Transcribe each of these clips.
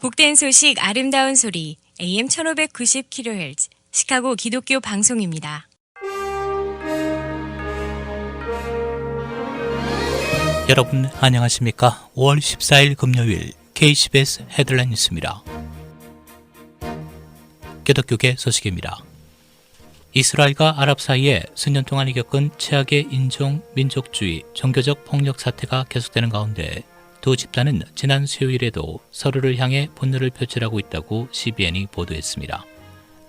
복된 소식 아름다운 소리 AM 1590kHz 시카고 기독교 방송입니다. 여러분 안녕하십니까? 5월 14일 금요일 KCBS 헤드라인 뉴스입니다. 기독교계 소식입니다. 이스라엘과 아랍 사이에 수년 동안 겪은 최악의 인종, 민족주의, 종교적 폭력 사태가 계속되는 가운데 두 집단은 지난 수요일에도 서로를 향해 분노를 표출하고 있다고 CBN이 보도했습니다.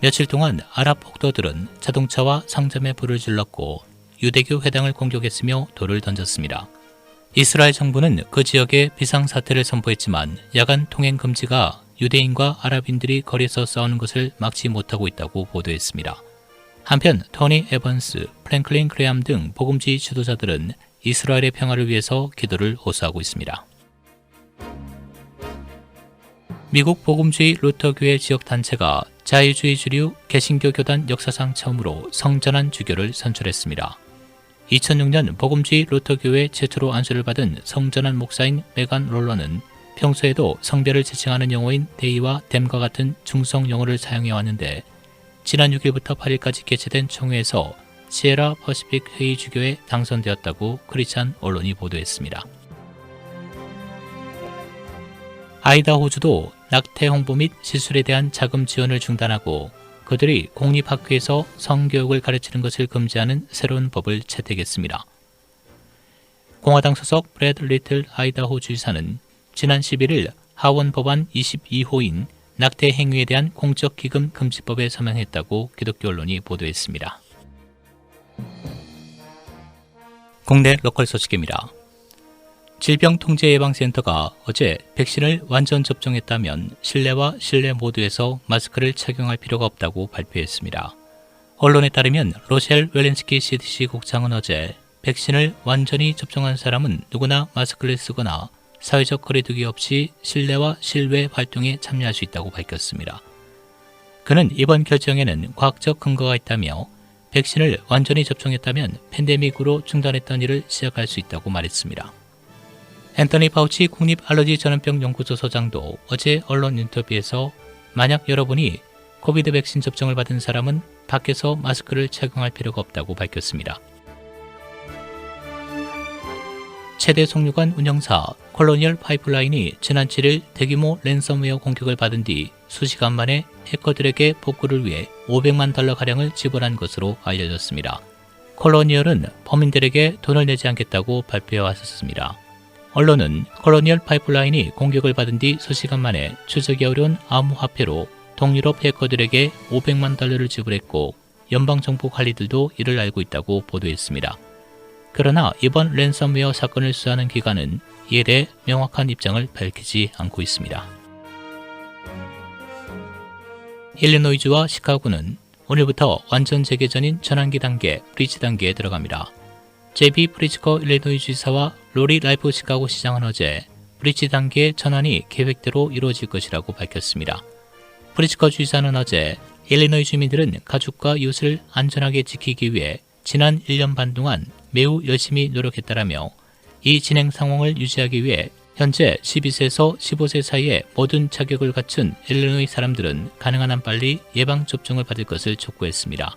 며칠 동안 아랍 폭도들은 자동차와 상점에 불을 질렀고 유대교 회당을 공격했으며 돌을 던졌습니다. 이스라엘 정부는 그 지역에 비상사태를 선포했지만 야간 통행 금지가 유대인과 아랍인들이 거리에서 싸우는 것을 막지 못하고 있다고 보도했습니다. 한편 토니 에번스, 프랭클린 크레암 등 복음주의 지도자들은 이스라엘의 평화를 위해서 기도를 호소하고 있습니다. 미국 복음주의 루터교회 지역 단체가 자유주의 주류 개신교 교단 역사상 처음으로 성전환 주교를 선출했습니다. 2006년 복음주의 루터교회 최초로 안수를 받은 성전환 목사인 메간 롤러는 평소에도 성별을 지칭하는 용어인 데이와 댐과 같은 중성 용어를 사용해 왔는데 지난 6일부터 8일까지 개최된 총회에서 시에라 퍼시픽 회의 주교에 당선되었다고 크리스찬 언론이 보도했습니다. 아이다호주도 낙태 홍보 및 시술에 대한 자금 지원을 중단하고 그들이 공립학교에서 성교육을 가르치는 것을 금지하는 새로운 법을 채택했습니다. 공화당 소속 브래드 리틀 아이다호 주지사는 지난 11일 하원 법안 22호인 낙태 행위에 대한 공적 기금 금지법에 서명했다고 기독교 언론이 보도했습니다. 국내 로컬 소식입니다. 질병통제예방센터가 어제 백신을 완전 접종했다면 실내와 실내 모두에서 마스크를 착용할 필요가 없다고 발표했습니다. 언론에 따르면 로셸 웰렌스키 CDC 국장은 어제 백신을 완전히 접종한 사람은 누구나 마스크를 쓰거나 사회적 거리두기 없이 실내와 실외 활동에 참여할 수 있다고 밝혔습니다. 그는 이번 결정에는 과학적 근거가 있다며 백신을 완전히 접종했다면 팬데믹으로 중단했던 일을 시작할 수 있다고 말했습니다. 앤터니 파우치 국립 알러지 전염병 연구소 소장도 어제 언론 인터뷰에서 만약 여러분이 코비드 백신 접종을 받은 사람은 밖에서 마스크를 착용할 필요가 없다고 밝혔습니다. 최대 송유관 운영사 콜로니얼 파이프라인이 지난 7일 대규모 랜섬웨어 공격을 받은 뒤 수시간 만에 해커들에게 복구를 위해 500만 달러 가량을 지불한 것으로 알려졌습니다. 콜로니얼은 범인들에게 돈을 내지 않겠다고 발표해 왔었습니다. 언론은 콜로니얼 파이프라인이 공격을 받은 뒤 수시간 만에 추적이 어려운 암호화폐로 동유럽 해커들에게 500만 달러를 지불했고 연방정부 관리들도 이를 알고 있다고 보도했습니다. 그러나 이번 랜섬웨어 사건을 수사하는 기관은 이에 대해 명확한 입장을 밝히지 않고 있습니다. 일리노이주와 시카고는 오늘부터 완전 재개전인 전환기 단계, 브리지 단계에 들어갑니다. 제비 프리츠커 일리노이 주지사와 로리 라이프 시카고 시장은 어제 브리지 단계의 전환이 계획대로 이루어질 것이라고 밝혔습니다. 프리츠커 주지사는 어제 일리노이 주민들은 가족과 이웃을 안전하게 지키기 위해 지난 1년 반 동안 매우 열심히 노력했다라며 이 진행 상황을 유지하기 위해 현재 12세에서 15세 사이에 모든 자격을 갖춘 일리노이 사람들은 가능한 한 빨리 예방 접종을 받을 것을 촉구했습니다.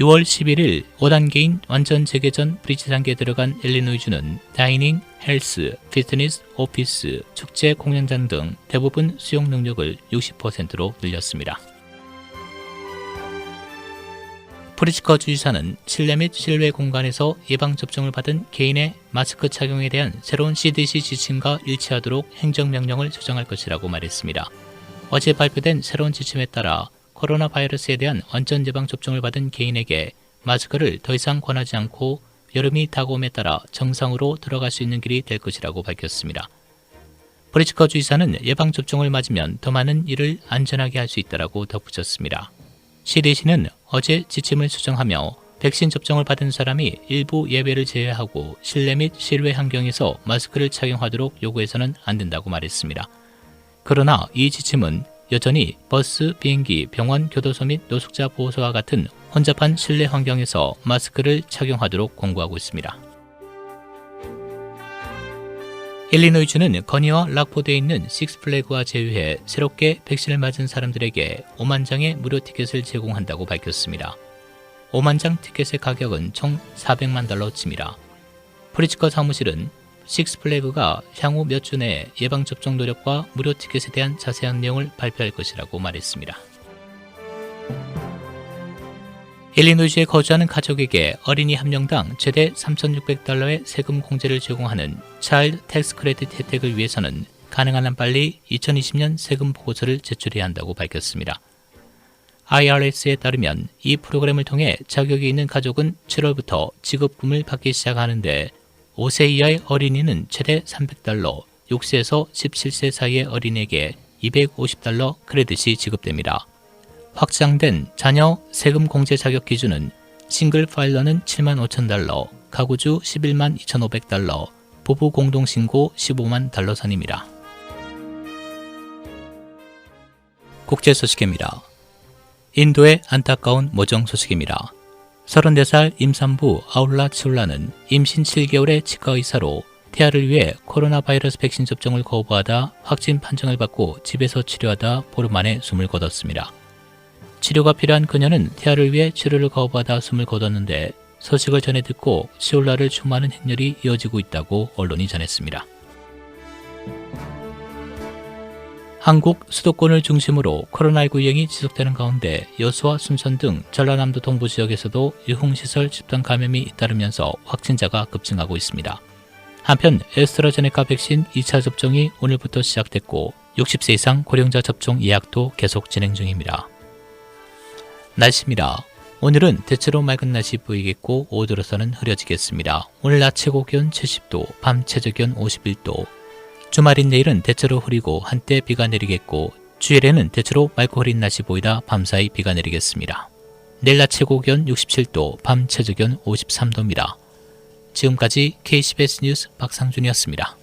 6월 11일 5단계인 완전 재개전 브리지 단계에 들어간 일리노이주는 다이닝, 헬스, 피트니스, 오피스, 축제 공연장 등 대부분 수용 능력을 60%로 늘렸습니다. 프리츠커 주지사는 실내 및 실외 공간에서 예방접종을 받은 개인의 마스크 착용에 대한 새로운 CDC 지침과 일치하도록 행정명령을 조정할 것이라고 말했습니다. 어제 발표된 새로운 지침에 따라 코로나 바이러스에 대한 완전 예방 접종을 받은 개인에게 마스크를 더 이상 권하지 않고 여름이 다가옴에 따라 정상으로 들어갈 수 있는 길이 될 것이라고 밝혔습니다. 브리츠커 주지사는 예방 접종을 맞으면 더 많은 일을 안전하게 할 수 있다라고 덧붙였습니다. CDC는 어제 지침을 수정하며 백신 접종을 받은 사람이 일부 예외를 제외하고 실내 및 실외 환경에서 마스크를 착용하도록 요구해서는 안 된다고 말했습니다. 그러나 이 지침은 여전히 버스, 비행기, 병원, 교도소 및 노숙자 보호소와 같은 혼잡한 실내 환경에서 마스크를 착용하도록 권고하고 있습니다. 일리노이주는 건의와 락포드에 있는 식스플래그와 제외해 새롭게 백신을 맞은 사람들에게 5만 장의 무료 티켓을 제공한다고 밝혔습니다. 5만 장 티켓의 가격은 총 400만 달러치입니다. 프리츠커 사무실은 식스플래그가 향후 몇 주 내에 예방접종 노력과 무료 티켓에 대한 자세한 내용을 발표할 것이라고 말했습니다. 일리노이주에 거주하는 가족에게 어린이 한 명당 최대 3,600달러의 세금 공제를 제공하는 차일드 텍스 크레딧 혜택을 위해서는 가능한 한 빨리 2020년 세금 보고서를 제출해야 한다고 밝혔습니다. IRS에 따르면 이 프로그램을 통해 자격이 있는 가족은 7월부터 지급금을 받기 시작하는데 5세 이하의 어린이는 최대 300달러, 6세에서 17세 사이의 어린이에게 250달러 크레딧이 지급됩니다. 확장된 자녀 세금 공제 자격 기준은 싱글 파일러는 7만 5천 달러, 가구주 11만 2,500달러, 부부 공동 신고 15만 달러 선입니다. 국제 소식입니다. 인도의 안타까운 모정 소식입니다. 34살 임산부 아울라 칠라는 임신 7개월의 치과 의사로 태아를 위해 코로나 바이러스 백신 접종을 거부하다 확진 판정을 받고 집에서 치료하다 보름 만에 숨을 거뒀습니다. 치료가 필요한 그녀는 태아를 위해 치료를 거부하다 숨을 거뒀는데 소식을 전해 듣고 시올라를 추모하는 행렬이 이어지고 있다고 언론이 전했습니다. 한국 수도권을 중심으로 코로나19 유행이 지속되는 가운데 여수와 순천 등 전라남도 동부 지역에서도 유흥시설 집단 감염이 잇따르면서 확진자가 급증하고 있습니다. 한편 에스트라제네카 백신 2차 접종이 오늘부터 시작됐고 60세 이상 고령자 접종 예약도 계속 진행 중입니다. 날씨입니다. 오늘은 대체로 맑은 날씨 보이겠고 오후 들어서는 흐려지겠습니다. 오늘 낮 최고 기온 70도, 밤 최저 기온 51도. 주말인 내일은 대체로 흐리고 한때 비가 내리겠고 주일에는 대체로 맑고 흐린 날씨 보이다 밤사이 비가 내리겠습니다. 내일 낮 최고 기온 67도, 밤 최저 기온 53도입니다. 지금까지 KCBS 뉴스 박상준이었습니다.